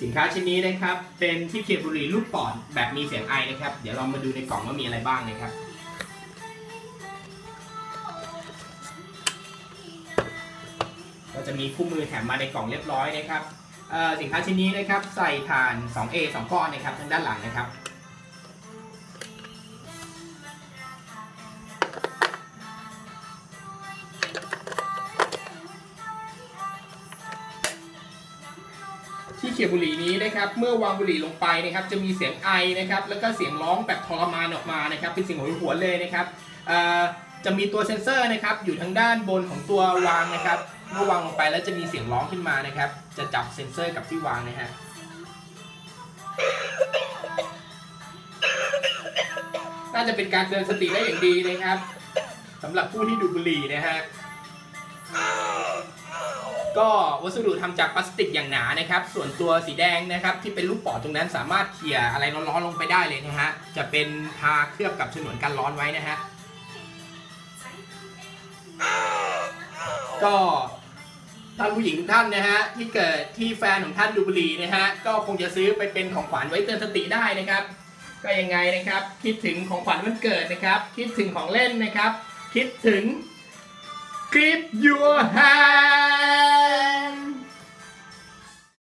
สินค้าชิ้นนี้นะครับ เป็นที่เคียบบุหรี่ลูกปอดแบบมีเสียงไอนะครับ เดี๋ยวเรามาดูในกล่องว่ามีอะไรบ้างนะครับ ก็จะมีคู่มือแถมมาในกล่องเรียบร้อยนะครับสินค้าชิ้นนี้นะครับ ใส่ถ่าน 2A 2 ก้อนนะครับทางด้านหลังนะครับ ที่เขียบุหรี่นี้นะครับเมื่อวางบุหรี่ลงไปนะครับจะมีเสียงไอนะครับแล้วก็เสียงร้องแบบทรมานออกมานะครับเป็นเสียงโหยหวเลยนะครับจะมีตัวเซ็นเซอร์นะครับอยู่ทางด้านบนของตัววางนะครับเมื่อวางลงไปแล้วจะมีเสียงร้องขึ้นมานะครับ จะจับเซ็นเซอร์กับที่วางนะฮะน่าจะเป็นการเตือนสติได้อย่างดีนะครับสำหรับผู้ที่ดูบุหรี่นะฮะ ก็วัสดุทำจากพลาสติกอย่างหนานะครับ ส่วนตัวสีแดงนะครับที่เป็นลูกปอดตรงนั้นสามารถเขี่ยอะไรร้อนๆลงไปได้เลยนะฮะ จะเป็นทาเคลือบกับฉนวนกันร้อนไว้นะฮะ ก็ท่านผู้หญิงทุกท่านนะฮะที่เกิดที่แฟนของท่านดูบุหรี่นะฮะก็คงจะซื้อไปเป็นของขวัญไว้เตือนสติได้นะครับ ก็ยังไงนะครับ คิดถึงของขวัญวันเกิดนะครับ คิดถึงของเล่นนะครับ คิดถึง Keep your hand